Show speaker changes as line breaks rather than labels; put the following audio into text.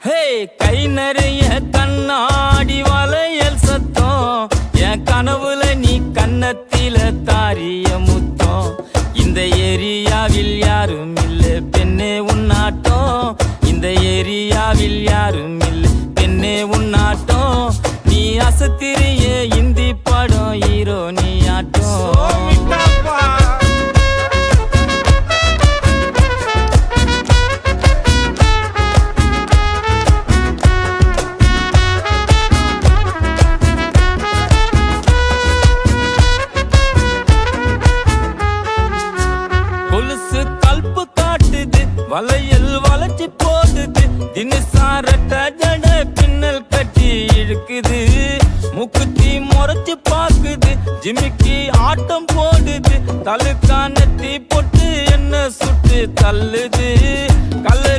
ஹே கை நிறைய கண்ணாடி வளையல் சத்தம். என் கனவுல நீ கன்னத்தில தாரிய முத்தம். இந்த ஏரியாவில் யாரும் இல்ல பெண்ணே உன்னாட்டம் இந்த ஏரியாவில் யாரும் இல்ல பெண்ணே உன்னாட்டம் நீ அசத்திரிய இந்தி படம் வலையில் வளையல் வளைச்சு போடுது தினசாரட்ட ஜட பின்னல் கட்டி இழுக்குது. முக்குத்தி முறைச்சு பாக்குது ஜிமிக்கி ஆட்டம் போடுது. தலுக்கானத்தி பொட்டு என்ன சுட்டு தள்ளுது. கல்லு